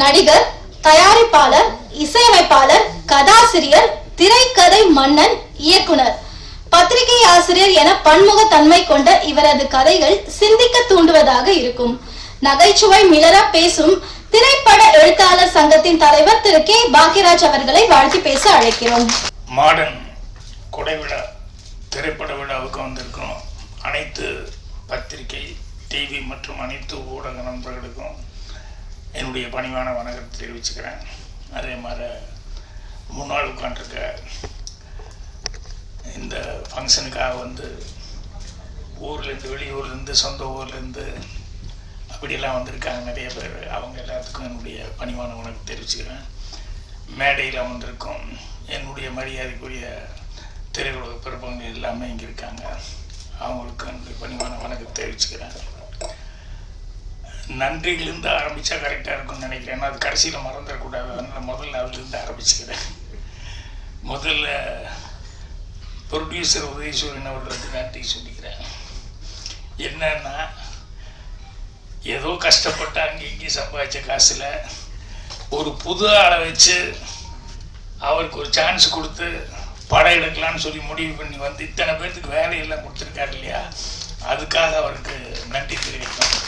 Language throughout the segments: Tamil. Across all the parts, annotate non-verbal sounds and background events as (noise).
நடிகர் தயாரிப்பாளர் இசையமைப்பாளர் கதாசிரியர் திரைக்கதை மன்னன் இயக்குனர். பத்திரிகை ஆசிரியர் என பன்முக தன்மை கொண்ட இவரது கதைகள் சிந்திக்க தூண்டுவதாக இருக்கும். நகைச்சுவை மிளர பேசும் திரைப்பட எழுத்தாளர் சங்கத்தின் தலைவர் திரு கே. பாக்யராஜ் அவர்களை வாழ்த்தி பேச அழைக்கிறோம். மாடர்ன் கொடை விழா திரைப்பட விழாவுக்கு வந்திருக்கிறோம். அனைத்து பத்திரிகை டிவி மற்றும் அனைத்து ஊடக நண்பர்களுக்கும் என்னுடைய பணிவான வணக்கத்தை தெரிவிச்சுக்கிறேன். அதே மாதிரி முன்னாள் உட்காண்டிருக்க இந்த ஃபங்க்ஷனுக்காக வந்து ஊர்லேருந்து வெளியூர்லேருந்து சொந்த ஊர்லேருந்து அப்படியெல்லாம் வந்திருக்காங்க நிறைய பேர். அவங்க எல்லாத்துக்கும் என்னுடைய பணிவான வணக்கம் தெரிவிச்சுக்கிறேன். மேடையில் வந்திருக்கும் என்னுடைய மரியாதைக்குரிய திரையுலக பிறப்பங்கள் எல்லாமே இங்கே இருக்காங்க. அவங்களுக்கு என்னுடைய பணிவான வணக்கம் தெரிவிச்சுக்கிறேன். நன்றியிலிருந்து ஆரம்பித்தா கரெக்டாக இருக்கும்னு நினைக்கிறேன். ஏன்னா அது கடைசியில் மறந்துடக்கூடாது. அதனால் முதல்ல அதுலேருந்து ஆரம்பிச்சுக்கிறேன். முதல்ல ப்ரொடியூசர் உதயசூரியன் அவர்களுக்கு நன்றி சொல்லிக்கிறேன். என்னன்னா ஏதோ கஷ்டப்பட்டு அங்கே இங்கேயும் சம்பாதிச்ச காசில் ஒரு புது ஆளை வச்சு அவருக்கு ஒரு சான்ஸ் கொடுத்து படம் எடுக்கலாம்னு சொல்லி முடிவு பண்ணி வந்து இத்தனை பேர்த்துக்கு வேலையெல்லாம் கொடுத்துருக்காரு இல்லையா? அதுக்காக அவருக்கு நன்றி தெரிவிக்கணும்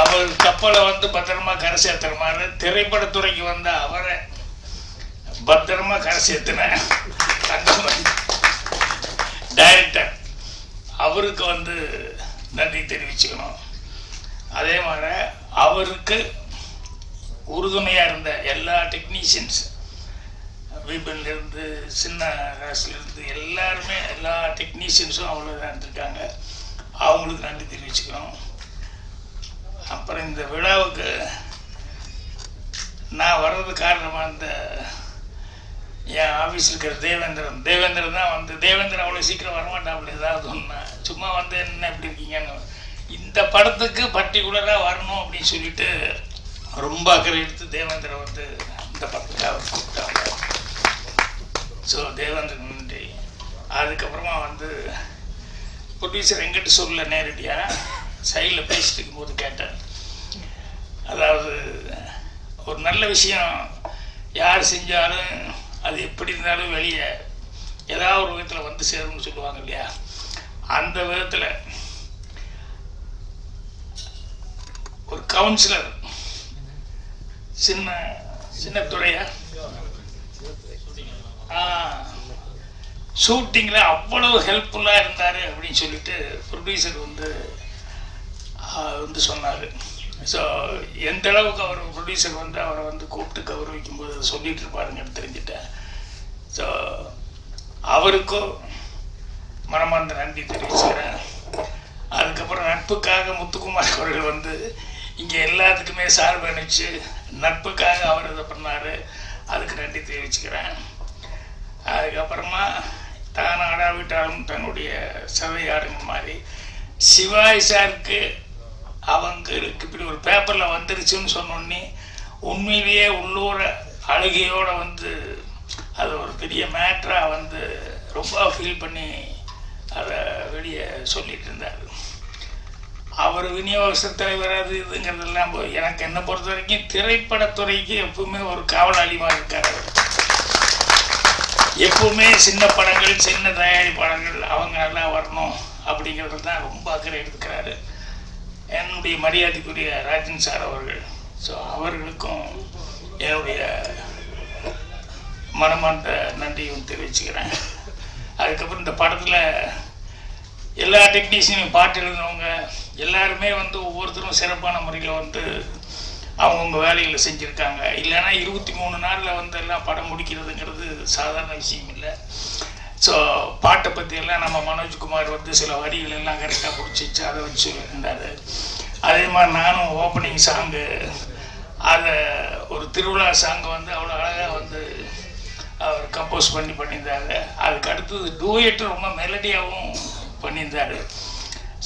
அவர் கப்பலை வந்து பத்திரமா கரை சேர்த்துறமாரு திரைப்படத்துறைக்கு வந்த அவரை பத்திரமா கரை சேர்த்தின அந்த மாதிரி டைரக்டர் அவருக்கு வந்து நன்றி தெரிவிச்சுக்கணும். அதே மாதிரி அவருக்கு உறுதுணையாக இருந்த எல்லா டெக்னீஷியன்ஸ் இருந்து சின்ன ராசிலேருந்து எல்லாருமே எல்லா டெக்னீஷியன்ஸும் அவ்வளோ இருந்திருக்காங்க. அவங்களுக்கு நன்றி தெரிவிச்சுக்கணும். அப்புறம் இந்த விழாவுக்கு நான் வர்றது காரணமாக இந்த என் ஆஃபீஸில் இருக்கிற தேவேந்திரன். தேவேந்திரன் தான் வந்து தேவேந்திரன் அவ்வளோ சீக்கிரம் வரமாட்டாப்புல ஏதாவது ஒன்று சும்மா வந்து என்ன எப்படி இருக்கீங்கன்னு. இந்த படத்துக்கு பர்டிகுலராக வரணும் அப்படின்னு சொல்லிட்டு ரொம்ப அக்கறை எடுத்து தேவேந்திரன் வந்து இந்த படத்துக்காக கூப்பிட்டாங்க. ஸோ தேவேந்திரன் நன்றி. அதுக்கப்புறமா வந்து ப்ரொடியூசர் எங்கிட்ட சொல்லலை நேரடியாக சைடில் பேசிட்டு இருக்கும்போது கேட்டேன். அதாவது ஒரு நல்ல விஷயம் யார் செஞ்சாலும் அது எப்படி இருந்தாலும் வெளியே ஏதாவது ஒரு விதத்தில் வந்து சேரும்னு சொல்லுவாங்க இல்லையா? அந்த விதத்தில் ஒரு கவுன்சிலர் சின்ன சின்ன துறையா? ஷூட்டிங்கில் அவ்வளவு ஹெல்ப்ஃபுல்லாக இருந்தார் அப்படின்னு சொல்லிட்டு ப்ரொடியூசர் வந்து வந்து சொன்னார். ஸோ எந்த அளவுக்கு அவர் ப்ரொடியூசர் வந்து அவரை வந்து கூப்பிட்டு கௌரவிக்கும் போது அதை சொல்லிட்டு இருப்பாருங்கன்னு தெரிஞ்சுட்டேன். ஸோ அவருக்கும் மனமார்ந்த நன்றி தெரிவிச்சுக்கிறேன். அதுக்கப்புறம் நட்புக்காக முத்துக்குமார் அவர்கள் வந்து இங்கே எல்லாத்துக்குமே சார்பு அணிச்சு நட்புக்காக அவர் இதை பண்ணார். அதுக்கு நன்றி தெரிவிச்சுக்கிறேன். அதுக்கப்புறமா தான் ஆடாவிட்டாலும் தன்னுடைய சதை மாதிரி சிவாய் சாருக்கு அவங்களுக்கு இப்படி ஒரு பேப்பரில் வந்துருச்சுன்னு சொன்னோடனே உண்மையிலேயே உள்ளூர அழுகையோடு வந்து அது ஒரு பெரிய மேட்ராக வந்து ரொம்ப ஃபீல் பண்ணி அதை வெளியே சொல்லிட்டு இருந்தார். அவர் விநியோகஸ்தர் தலைவர் அது இதுங்கிறதெல்லாம் போய் எனக்கு என்னை பொறுத்த வரைக்கும் திரைப்படத்துறைக்கு எப்பவுமே ஒரு காவலாளிமாக இருக்கார் அவர். எப்பவுமே சின்ன படங்கள் சின்ன தயாரிப்பாளர்கள் அவங்க நல்லா வரணும் அப்படிங்கிறது தான் ரொம்ப அக்கறை எடுத்துக்கிறாரு. என்னுடைய மரியாதைக்குரிய ராஜன் சார் அவர்கள். ஸோ அவர்களுக்கும் என்னுடைய மனமார்ந்த நன்றியும் தெரிவிச்சுக்கிறேன். அதுக்கப்புறம் இந்த படத்தில் எல்லா டெக்னீஷியனும் பாட்டு எழுதினவங்க எல்லாருமே வந்து ஒவ்வொருத்தரும் சிறப்பான முறையில் வந்து அவங்கவுங்க வேலைகளை செஞ்சுருக்காங்க. இல்லைன்னா இருபத்தி மூணு நாளில் வந்து எல்லாம் படம் முடிக்கிறதுங்கிறது சாதாரண விஷயம் இல்லை. ஸோ பாட்டை பற்றியெல்லாம் நம்ம மனோஜ்குமார் வந்து சில வரிகள் எல்லாம் கரெக்டாக பிடிச்சிச்சு அதை வச்சு இருந்தார் அதே மாதிரி நானும் ஓப்பனிங் சாங்கு அதை ஒரு திருவிழா சாங்கை வந்து அவ்வளோ அழகாக வந்து அவர் கம்போஸ் பண்ணி பண்ணியிருந்தாரு. அதுக்கு அடுத்தது டூயட்டு ரொம்ப மெலடியாகவும் பண்ணியிருந்தாரு.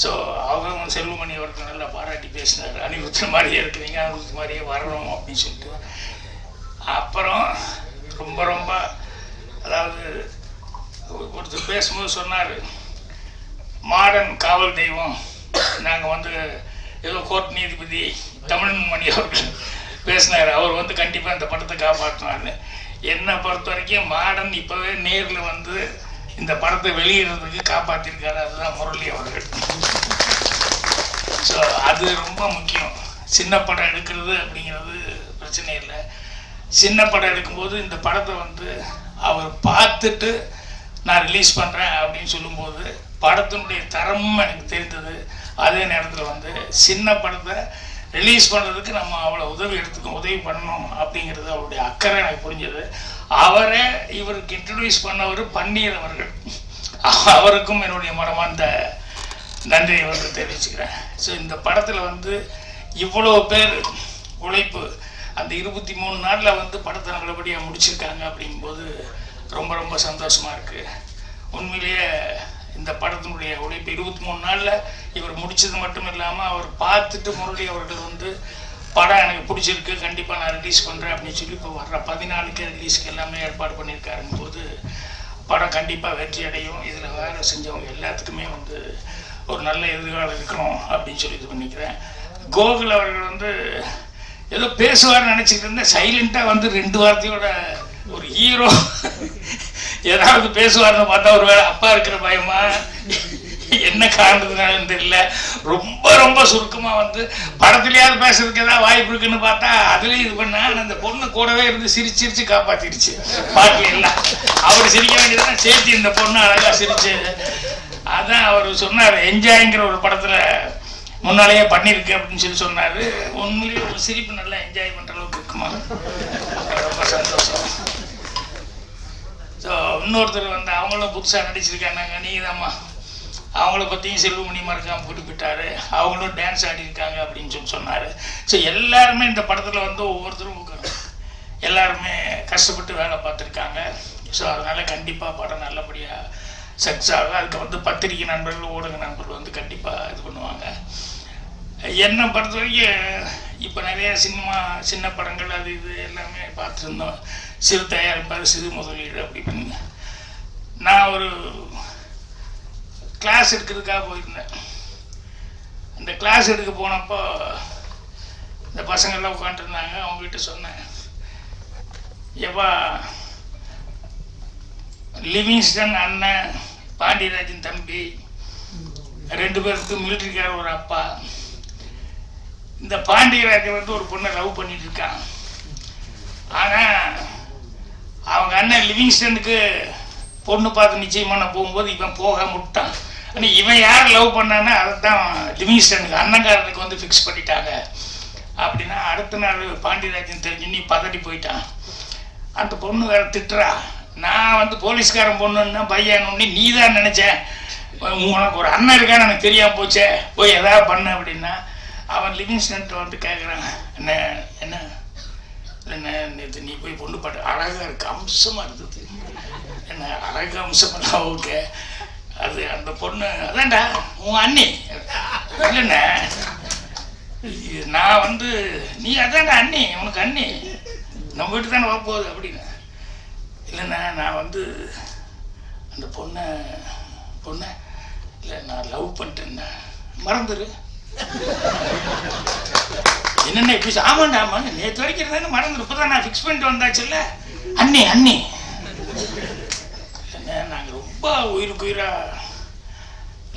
ஸோ அவரும் செல்வமணி அவருக்கு நல்லா பாராட்டி பேசினார். அனிருத்த மாதிரியே இருக்கிறீங்க அனிருத் மாதிரியே வரணும் அப்படின்னு சொல்லிட்டு. அப்புறம் ரொம்ப ரொம்ப அதாவது ஒருத்தர் பேசும்போது சொன்னார் மாடர்ன் காவல் தெய்வம். நாங்கள் வந்து ஏதோ கோர்ட் நீதிபதி தமிழ் மணி அவர்கள் பேசினார். அவர் வந்து கண்டிப்பாக இந்த படத்தை காப்பாற்றினார்னு என்னை பொறுத்த வரைக்கும் மாடன் இப்போவே நேரில் வந்து இந்த படத்தை வெளியிடுறதுக்கு காப்பாற்றிருக்காரு அதுதான் முரளி அவர்கள். ஸோ அது ரொம்ப முக்கியம். சின்ன படம் எடுக்கிறது அப்படிங்கிறது பிரச்சனை இல்லை. சின்ன படம் எடுக்கும்போது இந்த படத்தை வந்து அவர் பார்த்துட்டு நான் ரிலீஸ் பண்ணுறேன் அப்படின்னு சொல்லும்போது படத்தினுடைய தரமும் எனக்கு தெரிந்தது. அதே நேரத்தில் வந்து சின்ன படத்தை ரிலீஸ் பண்ணுறதுக்கு நம்ம அவ்வளோ உதவி எடுத்துக்கணும் உதவி பண்ணணும் அப்படிங்கிறது அவருடைய அக்கறை எனக்கு புரிஞ்சது. அவரே இவருக்கு இன்ட்ரடியூஸ் பண்ணவர் பன்னீர் அவர்கள். அவருக்கும் என்னுடைய மனமார்ந்த நன்றியை வந்து தெரிவிச்சுக்கிறேன். ஸோ இந்த படத்தில் வந்து இவ்வளோ பேர் உழைப்பு அந்த இருபத்தி மூணு நாளில் வந்து படத்தை நல்லபடியாக முடிச்சிருக்காங்க அப்படிங்கும்போது ரொம்ப ரொம்ப சந்தோஷமாக இருக்குது உண்மையிலேயே இந்த படத்தினுடைய உழைப்பு இருபத்தி மூணு நாளில் இவர் முடித்தது மட்டும் இல்லாமல் அவர் பார்த்துட்டு முரளி அவர்கள் வந்து படம் எனக்கு பிடிச்சிருக்கு கண்டிப்பாக நான் ரிலீஸ் பண்ணுறேன் அப்படின்னு சொல்லி இப்போ வர்ற பதினாலுக்கு ரிலீஸ்க்கு எல்லாமே ஏற்பாடு பண்ணியிருக்காருங்க போது படம் கண்டிப்பாக வெற்றி அடையும். இதில் வேலை செஞ்சவங்க எல்லாத்துக்குமே வந்து ஒரு நல்ல எதிர்காலம் இருக்கணும் அப்படின்னு சொல்லி இது பண்ணிக்கிறேன். கோகுல் அவர்கள் வந்து ஏதோ பேசுவார்னு நினச்சிக்கிட்டு இருந்தேன். சைலண்ட்டாக வந்து ரெண்டு வார்த்தையோட ஒரு ஹீரோ ஏதாவது பேசுவார்னு பார்த்தா ஒரு வேளை அப்பா இருக்கிற பயமா? என்ன காரணத்துனாலும் தெரியல. ரொம்ப ரொம்ப சுருக்கமாக வந்து படத்துலயாவது பேசுறதுக்கு ஏதாவது வாய்ப்பு இருக்குன்னு பார்த்தா அதுலயும் இது பண்ணா அந்த பொண்ணு கூடவே இருந்து சிரிச்சு சிரிச்சு காப்பாற்றிடுச்சு பாட்டுல எல்லாம். அவர் சிரிக்க வேண்டியதுதான் சேர்த்து இந்த பொண்ணு அழகா சிரிச்சு. அதான் அவர் சொன்னார் என்ஜாய்ங்கிற ஒரு படத்துல முன்னாலேயே பண்ணியிருக்கு அப்படின்னு சொல்லி சொன்னார். உண்மையிலேயே ஒரு சிரிப்பு நல்லா என்ஜாய் பண்ணுற அளவுக்கு இருக்குமா? ரொம்ப சந்தோஷம். ஸோ இன்னொருத்தர் வந்து அவங்களும் புதுசாக நடிச்சிருக்காங்க நீதாம்மா அவங்கள பற்றியும் செல்வமணி மறக்காம குறிப்பிட்டாரு அவங்களும் டான்ஸ் ஆடியிருக்காங்க அப்படின்னு சொல்லி சொன்னார். ஸோ எல்லாருமே இந்த படத்தில் வந்து ஒவ்வொருத்தரும் எல்லாருமே கஷ்டப்பட்டு வேலை பார்த்துருக்காங்க. ஸோ அதனால் கண்டிப்பாக படம் நல்லபடியாக சக்ஸஸ் ஆகும். அதுக்கு வந்து பத்திரிகை நண்பர்கள் ஊடக நண்பர்கள் வந்து கண்டிப்பாக இது பண்ணுவாங்க. என்னை பொறுத்த வரைக்கும் இப்போ நிறைய சினிமா சின்ன படங்கள் அது இது எல்லாமே பார்த்துருந்தோம். சிறு தயாரிப்பார் சிறு முதலீடு அப்படின்னு. நான் ஒரு கிளாஸ் எடுக்கிறதுக்காக போயிருந்தேன். அந்த கிளாஸ் எடுக்க போனப்போ இந்த பசங்கள்லாம் உட்காந்துருந்தாங்க அவங்ககிட்ட சொன்னேன் எப்பா லிவிங்ஸ்டன் அண்ணன் பாண்டியராஜன் தம்பி ரெண்டு பேருக்கு மிலிட்ரிக்கார ஒரு அப்பா. இந்த பாண்டியராஜன் வந்து ஒரு பொண்ணை லவ் பண்ணிட்டு இருக்கான். ஆனால் அவங்க அண்ணன் லிவிங்ஸ்டனுக்கு பொண்ணு பார்த்து நிச்சயம் பண்ண போகும்போது இவன் போக முட்டான் ஆனால் இவன் யார் லவ் பண்ணான்னா அதை தான் லிவிங்ஸ்டனுக்கு அண்ணங்காரனுக்கு வந்து ஃபிக்ஸ் பண்ணிட்டாங்க. அப்படின்னா அடுத்த நாள் பாண்டியராஜன் தெரிஞ்சு நீ பதறி போயிட்டான். அந்த பொண்ணு வேற திட்டுறா. நான் வந்து போலீஸ்காரன் பொண்ணுன்னா பையன் நீ தான் நினச்சேன். உனக்கு ஒரு அண்ணன் இருக்கான்னு எனக்கு தெரியாம போச்சே. போய் எதாவது பண்ண அப்படின்னா அவன் லிவிங்ஸ்டன் வந்து கேட்குறான் என்ன என்ன? என்ன நேற்று நீ போய் பொண்ணு பாட்டு அழகாக இருக்க அம்சமாக இருந்தது என்ன அழகு அம்சமெல்லாம் ஓகே. அது அந்த பொண்ணு அதான்டா உன் அண்ணி. இல்லைண்ணே. நான் வந்து நீ அதான்டா அண்ணி உனக்கு அண்ணி. நம்ம வீட்டு தானே போகுது அப்படின்னு. இல்லைண்ணா நான் வந்து அந்த பொண்ணை பொண்ணை இல்லை நான் லவ் பண்ணிட்டேன்னா மறந்துடு என்னென்ன இப்படி ஆமாண்டா ஆமாங்க நேற்று வரைக்கும் இருந்தாலும் மறந்து இப்போ தான் நான் ஃபிக்ஸ் பண்ணிட்டு வந்தாச்சுல்ல. அண்ணி அண்ணி. என்ன நாங்கள் ரொம்ப உயிருக்கு உயிராக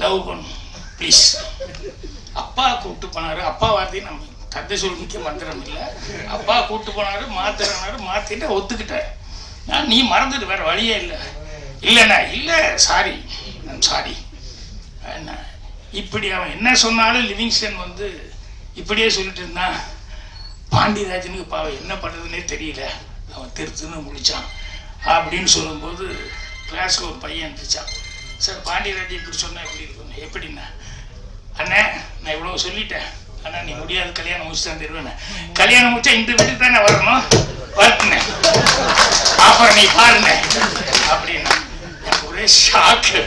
லவ் பண்ணோம் ப்ளீஸ் அப்பா கூப்பிட்டு போனார். அப்பா வார்த்தையை நம்ம கதை சொல்லிக்க மந்திரம் இல்லை. அப்பா கூப்பிட்டு போனாரு மாத்துறனாரு மாற்றிட்டு ஒத்துக்கிட்டேன் நான் நீ மறந்துட்டு வேறு வழியே இல்லை. இல்லைண்ணா இல்லை சாரி சாரி என்ன இப்படி அவன் என்ன சொன்னாலும் லிவிங்ஸ்டன் வந்து இப்படியே சொல்லிட்டு இருந்தான் பாண்டியராஜனுக்கு பாவம் என்ன பண்ணுறதுனே தெரியல. அவன் திருத்துன்னு முடித்தான் அப்படின்னு சொல்லும்போது கிளாஸில் ஒரு பையன் இருந்துச்சான் சார் பாண்டியராஜன் இப்படி சொன்னால் எப்படி இருக்கும்? எப்படின்னா? அண்ணே நான் இவ்வளோ சொல்லிட்டேன். அண்ணா நீ முடியாது. கல்யாணம் முடிச்சு தான் தருவேன் கல்யாணம் முடிச்சா இந்த வீட்டுக்கு தானே வரணும்? வரட்டுனேன் அப்புறம் நீ பாருங்க அப்படின்னா ஒரே ஷாக்கு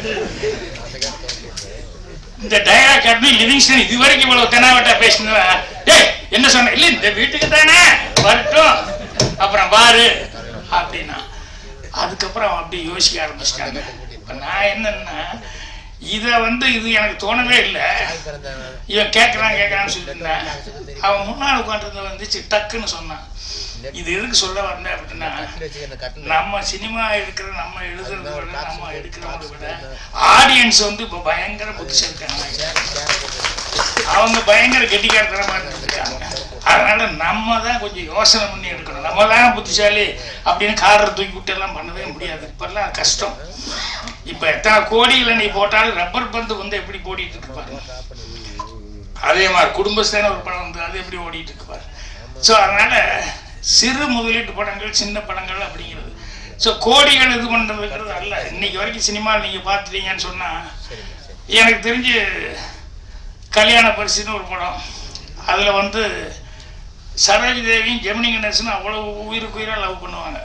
இந்த டயலாக் கேட்டு லிவிங்ஸ்டன் இது வரைக்கும் இவ்வளவு தெனாவட்டா பேசினா டேய் என்ன சொன்ன? இல்ல இந்த வீட்டுக்கு தானே. வரட்டும். அப்புறம் பாரு. அப்படின்னா அதுக்கப்புறம் அப்படி யோசிக்க ஆரம்பிச்சிட்டாங்க. இப்ப நான் என்னன்னா இதை வந்து இது எனக்கு தோணவே இல்லை. இவன் கேட்கறான் கேட்கறான்னு சொல்லியிருந்தேன் அவன் முன்னால் உட்காந்துருந்த வந்துச்சு டக்குன்னு சொன்னான். இது எதுக்கு சொல்ல வந்தேன் அப்படின்னா நம்ம சினிமா எடுக்கிற நம்ம எழுதுறத விட நம்ம எடுக்கிறவங்க விட ஆடியன்ஸ் வந்து இப்போ பயங்கர புத்திசாலித்தனமா அவங்க பயங்கர கெட்டிக்காரத்தனமா இருக்காங்க அதனால நம்ம தான் கொஞ்சம் யோசனை பண்ணி எடுக்கணும். நம்ம தான் புத்திசாலி அப்படின்னு காரை தூக்கி விட்டு எல்லாம் பண்ணவே முடியாது. இப்பெல்லாம் கஷ்டம். இப்ப எத்தனை கோடிகளை நீ போட்டாலும் ரப்பர் பந்து வந்து எப்படி ஓடிட்டு இருக்கு பாருங்க அதே மாதிரி குடும்பஸ்தான ஒரு படம் வந்து அது எப்படி ஓடிட்டு இருக்கு பாரு. ஸோ அதனால சிறு முதலீட்டு படங்கள் சின்ன படங்கள் அப்படிங்கிறது. ஸோ கோடிகள் இது பண்ணுறதுங்கிறது அல்ல. இன்னைக்கு வரைக்கும் சினிமாவில் நீங்க பார்த்துட்டீங்கன்னு சொன்னா எனக்கு தெரிஞ்சு கல்யாண பரிசுன்னு ஒரு படம். அதில் வந்து சரோஜி தேவியும் ஜெமினி கணேசனும் அவ்வளோ உயிருக்கு உயிராக லவ் பண்ணுவாங்க.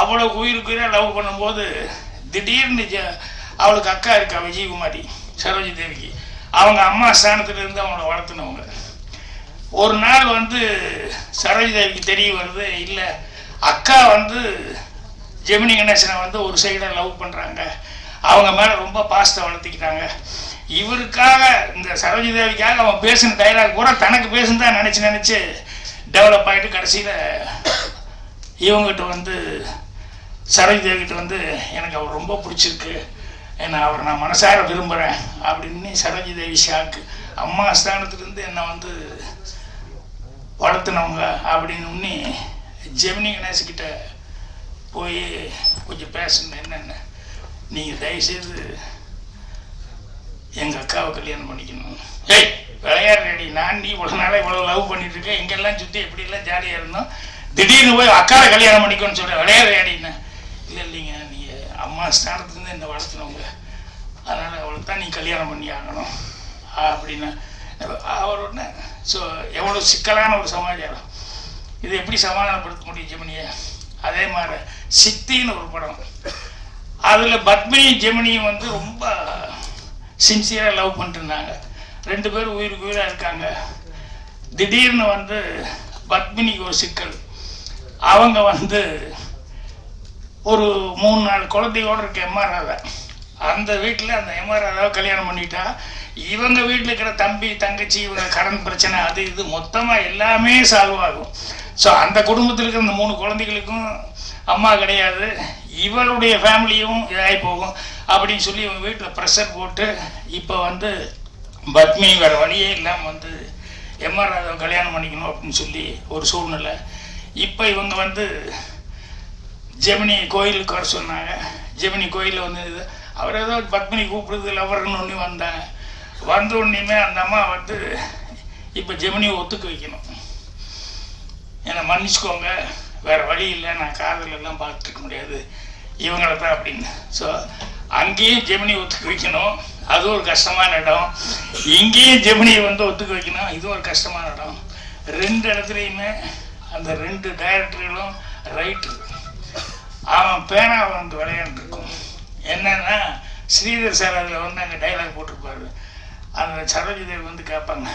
அவ்வளோ உயிருக்கு உயிராக லவ் பண்ணும்போது திடீர்னு அவளுக்கு அக்கா இருக்கா விஜயகுமாரி சரோஜி தேவிக்கு. அவங்க அம்மா ஸ்தானத்துலேருந்து அவங்கள வளர்த்துனவங்க. ஒரு நாள் வந்து சரோஜி தேவிக்கு தெரிய வருது இல்லை அக்கா வந்து ஜெமினி கணேசனை வந்து ஒரு சைடாக லவ் பண்ணுறாங்க அவங்க மேலே ரொம்ப பாசத்தை வளர்த்திக்கிட்டாங்க. இவருக்காக இந்த சரோஜி தேவிக்காக அவன் பேசின டைலாக் கூட தனக்கு பேசுன்னு தான் நினச்சி நினச்சி டெவலப் ஆகிட்டு கடைசியில் இவங்ககிட்ட வந்து சரோஜி தேவிகிட்ட வந்து எனக்கு அவர் ரொம்ப பிடிச்சிருக்கு. என்னை அவர் நான் மனசார விரும்புகிறேன் அப்படின்னு சரோஜி தேவி ஷாக்கு. அம்மா ஸ்தானத்துலேருந்து என்னை வந்து வளர்த்துனவங்க அப்படின்னு உன்னி ஜெமினி கணேஷ்கிட்ட போய் கொஞ்சம் பேசணும் என்னென்ன? நீங்கள் தயவுசெய்து எங்கள் அக்காவை கல்யாணம் பண்ணிக்கணும். ஏய் விளையாடுறடி. நான் நீ இவ்வளோ நாளாக இவ்வளோ லவ் பண்ணிட்டு இருக்கேன். சுற்றி எப்படிலாம் ஜாலியாக இருந்தோம்? திடீர்னு போய் அக்காவை கல்யாணம் பண்ணிக்கணும்னு சொல்கிறேன் விளையாடுறேடின்னு. இல்லை இல்லைங்க. நீங்கள் அம்மா ஸ்தானத்துலேருந்து என்னை வளர்த்துனவங்க அதனால் அவளுக்கு தான் நீ கல்யாணம் பண்ணி ஆகணும். அப்படின்னு அவர் ஒன்று ஸோ எவ்வளோ சிக்கலான ஒரு சமாச்சாரம். இது எப்படி சமாதானப்படுத்த முடியும் ஜெமினியை? அதே மாதிரி சித்தின்னு ஒரு படம். அதில் பத்மினி ஜெமினியும் வந்து ரொம்ப சின்சியராக லவ் பண்ணிட்டு இருந்தாங்க ரெண்டு பேரும் உயிருக்கு உயிராக இருக்காங்க. திடீர்னு வந்து பத்மினிக்கு ஒரு சிக்கல். அவங்க வந்து ஒரு மூணு நாலு குழந்தையோட இருக்க எம்ஆர்ஆவை அந்த வீட்டில் அந்த எம்ஆர்ஆதாவை கல்யாணம் பண்ணிட்டா இவங்க வீட்டில் இருக்கிற தம்பி தங்கச்சி இவங்க கடன் பிரச்சனை அது இது மொத்தமாக எல்லாமே சால்வ் ஆகும். ஸோ அந்த குடும்பத்தில் இருக்கிற அந்த மூணு குழந்தைகளுக்கும் அம்மா கிடையாது. இவளுடைய ஃபேமிலியும் இதாகி போகும். அப்படின்னு சொல்லி இவங்க வீட்டில் ப்ரெஷர் போட்டு இப்போ வந்து பத்மி வேறு வழியே இல்லாமல் வந்து எம்ஆர் ராதாவை கல்யாணம் பண்ணிக்கணும் அப்படின்னு சொல்லி ஒரு சூழ்நிலை. இப்போ இவங்க வந்து ஜெமினி கோயிலுக்கு வர சொன்னாங்க. ஜெமினி கோயிலில் வந்து இது அவர் ஏதோ பத்மினி கூப்பிடுறது லவர்னு ஒன்று வந்தாங்க. வந்த உடனேயுமே அந்த அம்மா வந்து இப்போ ஜெமினியை ஒத்துக்க வைக்கணும். என்னை மன்னிச்சுக்கோங்க வேறு வழி இல்லை நான் காதல் எல்லாம் பார்த்துக்க முடியாது. இவங்களை தான் அப்படின்னு. ஸோ அங்கேயும் ஜெமினி ஒத்துக்க வைக்கணும். அது ஒரு கஷ்டமான இடம். இங்கேயும் ஜெமினியை வந்து ஒத்துக்க வைக்கணும். இது ஒரு கஷ்டமான இடம். ரெண்டு இடத்துலையுமே அந்த ரெண்டு டைரக்டர்களும் ரைட்ரு அவன் பேனா வந்து விளையாண்டுருக்கும். என்னன்னா ஸ்ரீதர் சார் அதில் வந்து அங்கே டைலாக் போட்டிருப்பாரு. அந்த சரோஜி தேவி வந்து கேட்பாங்க.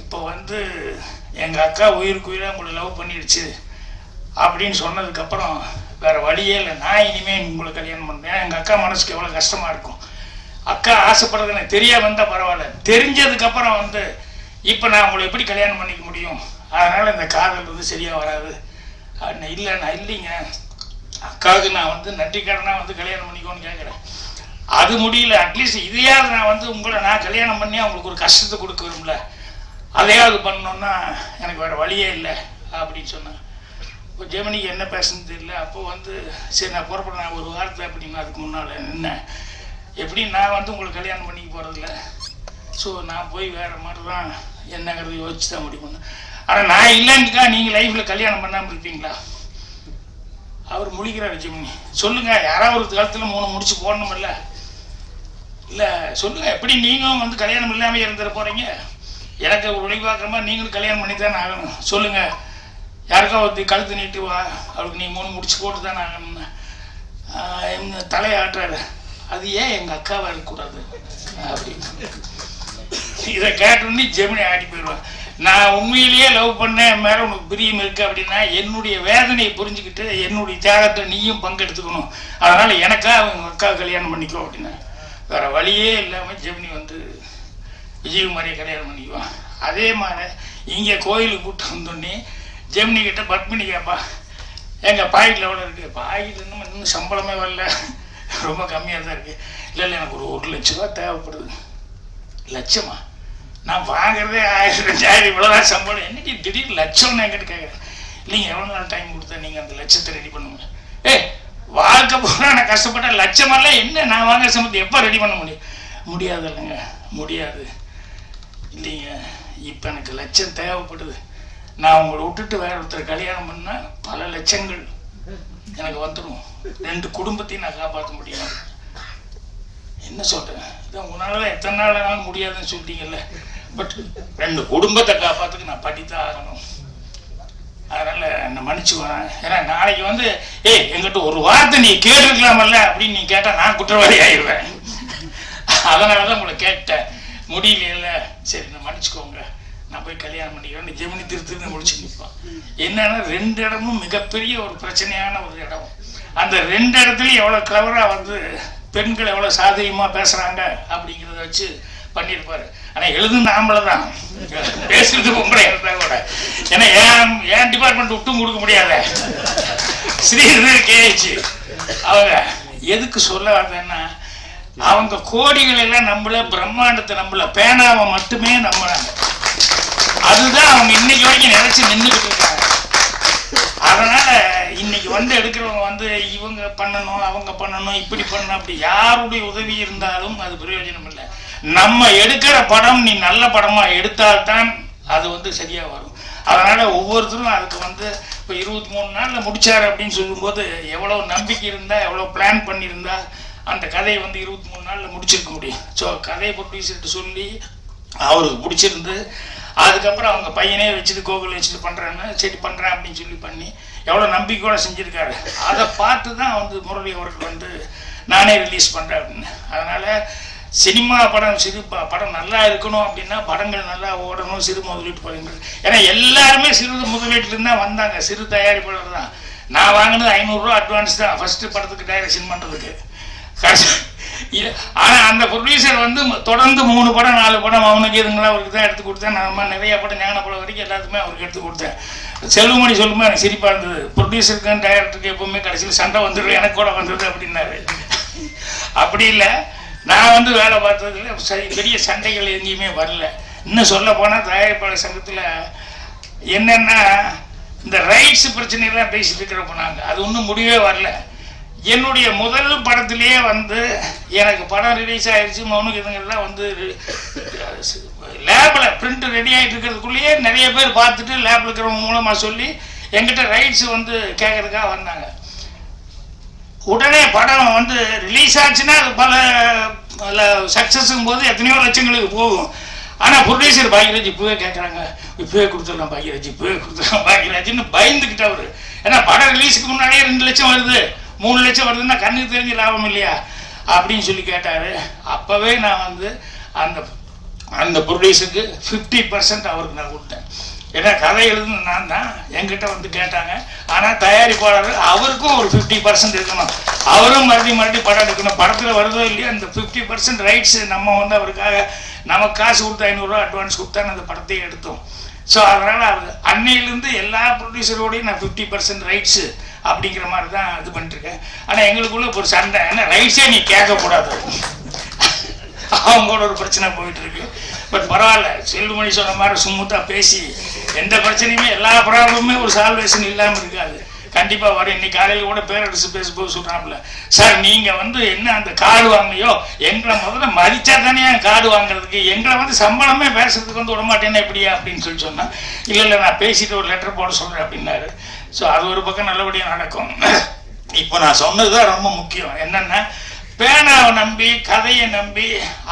இப்போ வந்து எங்கள் அக்கா உயிருக்கு உயிராக உங்களை லவ் பண்ணிடுச்சு அப்படின்னு சொன்னதுக்கப்புறம் வேற வழியே இல்லை. நான் இனிமேல் உங்களை கல்யாணம் பண்ணுறேன் எங்கள் அக்கா மனசுக்கு எவ்வளோ கஷ்டமாக இருக்கும். அக்கா ஆசைப்படுறது எனக்கு தெரியாம வந்தால் பரவாயில்ல. தெரிஞ்சதுக்கப்புறம் வந்து இப்போ நான் உங்களை எப்படி கல்யாணம் பண்ணிக்க முடியும்? அதனால் இந்த காதல் வந்து சரியாக வராது. அப்படின்னு இல்லை நான் இல்லைங்க. அக்காவுக்கு நான் வந்து நட்டிக்கடனாக வந்து கல்யாணம் பண்ணிக்கோன்னு கேட்குறேன். அது முடியல அட்லீஸ்ட் இதையாவது நான் வந்து உங்களை நான் கல்யாணம் பண்ணி அவங்களுக்கு ஒரு கஷ்டத்தை கொடுக்குறோம்ல அதையாவது பண்ணோன்னா எனக்கு வேறு வழியே இல்லை அப்படின்னு சொன்னேன். இப்போ ஜெமினிக்கு என்ன பேசுன்னு தெரியல. அப்போ வந்து சரி நான் புறப்படுறேன். ஒரு வாரத்தை அப்படின்னா அதுக்கு முன்னால் என்ன? எப்படி நான் வந்து உங்களுக்கு கல்யாணம் பண்ணிக்க போகிறதில்ல ஸோ நான் போய் வேறு மாதிரி தான் என்னங்கிறது யோசிச்சு தான் முடிவு பண்ணேன். ஆனால் நான் இல்லைன்னுக்கா நீங்கள் லைஃப்பில் கல்யாணம் பண்ணாமல் இருப்பீங்களா? அவர் முழிக்கிறார் ஜெமினி. சொல்லுங்க யாராவது ஒரு காலத்தில் மூணு முடிச்சு போடணுமில்ல? இல்லை சொல்லுங்க எப்படி நீங்களும் வந்து கல்யாணம் இல்லாமல் இருந்துட போறீங்க? எனக்கு ஒரு ஒளி மாதிரி நீங்களும் கல்யாணம் பண்ணி தானே ஆகணும். சொல்லுங்க யாருக்கா ஒருத்தி கழுத்து நீட்டு வா அவளுக்கு நீ மூணு முடிச்சு போட்டு தானே ஆகணும்னு ஆஹ் தலையை ஆட்டுறாரு. அது ஏன் எங்கள் அக்காவாக இருக்கக்கூடாது? அப்படின்னு. இதை கேட்டோன்னே ஜெமினி ஆடி போயிடுவான் நான் உண்மையிலேயே லவ் பண்ணேன் என் மேல உனக்கு பிரியம் இருக்கு அப்படின்னா என்னுடைய வேதனையை புரிஞ்சுக்கிட்டு என்னுடைய தியாகத்தை நீயும் பங்கெடுத்துக்கணும். அதனால எனக்கா அவங்க அக்கா கல்யாணம் பண்ணிக்கோ அப்படின்னா வேற வழியே இல்லாமல் ஜெமினி வந்து விஜயகுமாரியை கல்யாணம் பண்ணிக்குவான் அதே மாதிரி இங்கே கோயிலுக்கு கூப்பிட்டு வந்தோடனே ஜெமினி கிட்ட பத்மினி கேட்பா எங்கள் பாக்கெட்டில் எவ்வளோ இருக்குது பாக்கெட் இன்னும் இன்னும் சம்பளமே வரல. ரொம்ப கம்மியாக தான் இருக்குது இல்லை இல்லை எனக்கு ஒரு ஒரு லட்ச ரூபா தேவைப்படுது. லட்சமா? நான் வாங்குறதே ஆயிரம் ரெண்டாயிரம் இவ்வளோதான் சம்பளம். என்னைக்கு திடீர்னு லட்சம்னு எங்கிட்ட கேட்குறேன் இல்லைங்க எவ்வளோ நாள் டைம் கொடுத்தா நீங்கள் அந்த லட்சத்தை ரெடி பண்ணுங்க ஏ வாழ்க்கை பூரா நான் கஷ்டப்பட்ட லட்சமெல்லாம் என்ன நான் வாங்குற சம்பளத்தை எப்போ ரெடி பண்ண முடியும்? முடியாது இல்லைங்க முடியாது. இல்லைங்க இப்போ எனக்கு லட்சம் தேவைப்படுது நான் உங்களை விட்டுட்டு வேற ஒருத்தர் கல்யாணம் பண்ணால் பல லட்சங்கள் எனக்கு வந்துடும் ரெண்டு குடும்பத்தையும் நான் காப்பாற்ற முடியும். என்ன சொல்கிறேன் இதான் தான் எத்தனை நாள் முடியாதுன்னு சொல்லிட்டீங்கல்ல. பட் ரெண்டு குடும்பத்தை காப்பாற்றுக்கு நான் படித்தான் ஆகணும். அதனால என்ன மன்னிச்சுக்குவேன் ஏன்னா நாளைக்கு வந்து ஏய் எங்கிட்ட ஒரு வார்த்தை நீ கேட்டிருக்கலாமல்ல? அப்படின்னு நீ கேட்டால் நான் குற்றவாளி ஆயிடுவேன். அதனால தான் உங்களை கேட்டேன். முடியல சரி நான் மன்னிச்சுக்கோங்க. நான் போய் கல்யாணம் பண்ணிக்கிறேன். ஜெமினி திருத்திருந்து முடிச்சு நிற்பான் என்னன்னா ரெண்டு இடமும் மிகப்பெரிய ஒரு பிரச்சனையான ஒரு இடம். அந்த ரெண்டு இடத்துலையும் எவ்வளோ கிளவராக வந்து பெண்கள் எவ்வளோ சாதகமாக பேசுகிறாங்க அப்படிங்கிறத வச்சு பண்ணியிருப்பாரு. ஆனால் எழுதுன ஆம்பளை தான் பேசுறது உங்களை இருந்தா கூட. ஏன்னா ஏன் ஏன் டிபார்ட்மெண்ட் விட்டும் கொடுக்க முடியாத? ஸ்ரீதர் கேஹெச் அவங்க எதுக்கு சொல்ல வந்தேன்னா அவங்க கோடிகள் எல்லாம் நம்மள பிரம்மாண்டத்தை நம்மள பேனாவை மட்டுமே நம்புறாங்க. அதுதான் அவங்க இன்னைக்கு வரைக்கும் நினைச்சு நின்றுக்கிட்டு இருக்காங்க. அதனால இன்னைக்கு வந்து எடுக்கிறவங்க வந்து இவங்க பண்ணணும் அவங்க பண்ணணும் இப்படி பண்ணணும் அப்படி யாருடைய உதவி இருந்தாலும் அது பிரயோஜனம் இல்லை. நம்ம எடுக்கிற படம் நீ நல்ல படமாக எடுத்தால்தான் அது வந்து சரியாக வரும். அதனால் ஒவ்வொருத்தரும் அதுக்கு வந்து இப்போ இருபத்தி மூணு நாளில் முடித்தார் அப்படின்னு சொல்லும்போது எவ்வளோ நம்பிக்கை இருந்தால் எவ்வளோ பிளான் பண்ணியிருந்தா அந்த கதையை வந்து இருபத்தி மூணு நாளில் முடிச்சிருக்க முடியும். ஸோ கதையை ப்ரொடியூசர்கிட்ட சொல்லி அவருக்கு பிடிச்சிருந்து அதுக்கப்புறம் அவங்க பையனே வச்சுட்டு கோகுல் வச்சுட்டு பண்ணுறேன்னு சரி பண்ணுறேன் அப்படின்னு சொல்லி பண்ணி எவ்வளோ நம்பிக்கையோடு செஞ்சுருக்காரு. அதை பார்த்து தான் வந்து முரளி அவர்கள் வந்து நானே ரிலீஸ் பண்ணுறேன் அப்படின்னு. அதனால் சினிமா படம் சிறு படம் நல்லா இருக்கணும் அப்படின்னா படங்கள் நல்லா ஓடணும் சிறு முதலீட்டு படங்கள். ஏன்னா எல்லாருமே சிறு முதலீட்டுலேருந்து தான் வந்தாங்க. சிறு தயாரிப்பாளர் தான். நான் வாங்கினது ஐநூறுரூவா அட்வான்ஸ் தான். ஃபஸ்ட்டு படத்துக்கு டைரக்ஷன் பண்ணுறதுக்கு (laughs) ஆனால் அந்த ப்ரொடியூசர் வந்து தொடர்ந்து மூணு படம் நாலு படம் அவனுக்கு இதுங்களா அவருக்கு தான் எடுத்து கொடுத்தேன். நான் நிறைய படம் ஞான படம் வரைக்கும் எல்லாத்துக்குமே அவருக்கு எடுத்து கொடுத்தேன். செல்வமணி சொல்லுமா எனக்கு சிரிப்பாக இருந்தது. ப்ரொடியூசருக்கு டைரக்டருக்கு எப்பவுமே கடைசியில் சண்டை வந்துடும் எனக்கு கூட வந்தது அப்படின்னாரு. (laughs) அப்படி இல்லை. நான் வந்து வேலை பார்த்ததுல சரி பெரிய சண்டைகள் எங்கேயுமே வரல. இன்னும் சொல்ல போனால் தயாரிப்பாளர் சங்கத்தில் என்னென்னா இந்த ரைட்ஸ் பிரச்சனையெல்லாம் பேசிட்டு இருக்கிறப்ப நாங்கள் அது ஒன்றும் முடிவே வரல. என்னுடைய முதல் படத்திலேயே வந்து எனக்கு படம் ரிலீஸ் ஆகிடுச்சு மௌனுக்கு இதுங்கெல்லாம் வந்து லேபில் பிரிண்ட் ரெடி ஆகிட்டு இருக்கிறதுக்குள்ளேயே நிறைய பேர் பார்த்துட்டு லேபில் இருக்கிறவங்க மூலமாக சொல்லி எங்கிட்ட ரைட்ஸ் வந்து கேட்கறதுக்காக வந்தாங்க. உடனே படம் வந்து ரிலீஸ் ஆச்சுன்னா அது பல பல சக்ஸஸும் போது எத்தனையோ லட்சங்களுக்கு போகும். ஆனால் ப்ரொடியூசர் பாக்யராஜ் இப்போவே கேட்குறாங்க இப்போவே கொடுத்துடலாம் பாக்யராஜ் இப்போவே கொடுத்துடலாம் பாக்யராஜ்னு பயந்துக்கிட்ட அவர். ஏன்னா படம் ரிலீஸுக்கு முன்னாடியே ரெண்டு லட்சம் வருது. மூணு லட்சம் வருதுன்னா கண்ணுக்கு தெரிஞ்ச லாபம் இல்லையா? அப்படின்னு சொல்லி கேட்டார். அப்போவே நான் வந்து அந்த அந்த ப்ரொடியூசருக்கு ஃபிஃப்டி பர்சன்ட் அவருக்கு நான் கொடுத்தேன். ஏன்னா கதை எழுதுன நான் தான் என்கிட்ட வந்து கேட்டாங்க. ஆனால் தயாரிப்பாளர் அவருக்கும் ஒரு ஃபிஃப்டி பர்சன்ட் இருக்கணும். அவரும் மறுபடியும் மறுபடியும் படம் எடுக்கணும். படத்தில் வருதோ இல்லையோ அந்த ஃபிஃப்டி பர்சன்ட் ரைட்ஸ் நம்ம வந்து அவருக்காக நமக்கு காசு கொடுத்து ஐநூறுரூவா அட்வான்ஸ் கொடுத்தா அந்த படத்தையே எடுத்தோம். ஸோ அதனால் அவர் அன்னையிலேருந்து எல்லா ப்ரொடியூசரோடையும் நான் ஃபிஃப்டி பர்சன்ட் ரைட்ஸு அப்படிங்கிற மாதிரி தான் இது பண்ணிட்டுருக்கேன். ஆனால் எங்களுக்குள்ள ஒரு சண்டை. ஏன்னா ரைட்ஸே நீ கேட்கக்கூடாது. அவங்களோட ஒரு பிரச்சனை போயிட்டு இருக்கு பட் பரவாயில்ல. செல்வமணி சொன்ன மாதிரி சுமூத்தாக பேசி எந்த பிரச்சனையுமே எல்லா ப்ராப்ளமுமே ஒரு சால்வேஷன் இல்லாமல் இருக்காது. கண்டிப்பாக வரும் இன்னைக்கு காலையில் கூட பேரரசு பேசும்போது சொல்கிறாப்புல சார் நீங்கள் வந்து என்ன அந்த கார்டு வாங்கலையோ எங்களை முதல்ல மதிச்சா தானே கார்டு வாங்குறதுக்கு? எங்களை வந்து சம்பளமே பேசுறதுக்கு வந்து விடமாட்டேன்னா எப்படியா அப்படின்னு சொல்லி சொன்னால் இல்லை இல்லை நான் பேசிட்டு ஒரு லெட்டர் போட சொல்கிறேன் அப்படின்னாரு. ஸோ அது ஒரு பக்கம் நல்லபடியாக நடக்கும். (clears throat) இப்போ நான் சொன்னது தான் ரொம்ப முக்கியம். என்னென்னா பேனாவை நம்பி கதையை நம்பி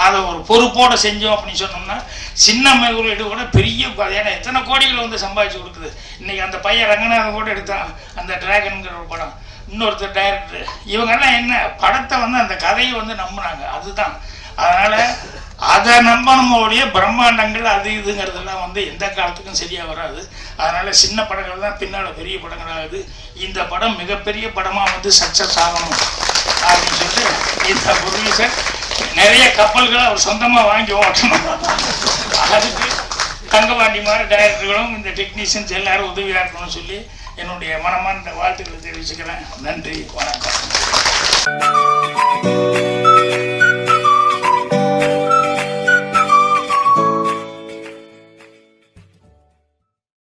அதை ஒரு பொறுப்போடு செஞ்சோம் அப்படின்னு சொன்னோம்னா சின்ன முதலீடு கூட பெரிய ஏன்னா எத்தனை கோடிகள் வந்து சம்பாதிச்சு கொடுக்குது. இன்னைக்கு அந்த பையன் ரங்கநாதன் கூட எடுத்தான் அந்த டிராகனுங்கிற ஒரு படம். இன்னொருத்தர் டைரக்டர் இவங்கெல்லாம் என்ன படத்தை வந்து அந்த கதையை வந்து நம்புனாங்க. அதுதான். அதனால் அதை நம்பணுமோடைய பிரம்மாண்டங்கள் அது இதுங்கிறதெல்லாம் வந்து எந்த காலத்துக்கும் சரியாக வராது. அதனால் சின்ன படங்கள் தான் பின்னால் பெரிய படங்கள் ஆகுது இந்த படம் மிகப்பெரிய படமாக வந்து சக்ஸஸ் ஆகணும். அப்படின்னு சொல்லிட்டு இந்த சார் நிறைய கப்பல்களை அவர் சொந்தமாக வாங்கி ஓட்டணும். அதுக்கு தங்கபாண்டி மாதிரி டைரக்டர்களும் இந்த டெக்னீஷியன்ஸ் எல்லாரும் உதவியாக இருக்கணும்னு சொல்லி என்னுடைய மனமார்ந்த வாழ்த்துக்களை தெரிவிச்சுக்கிறேன். நன்றி வணக்கம்.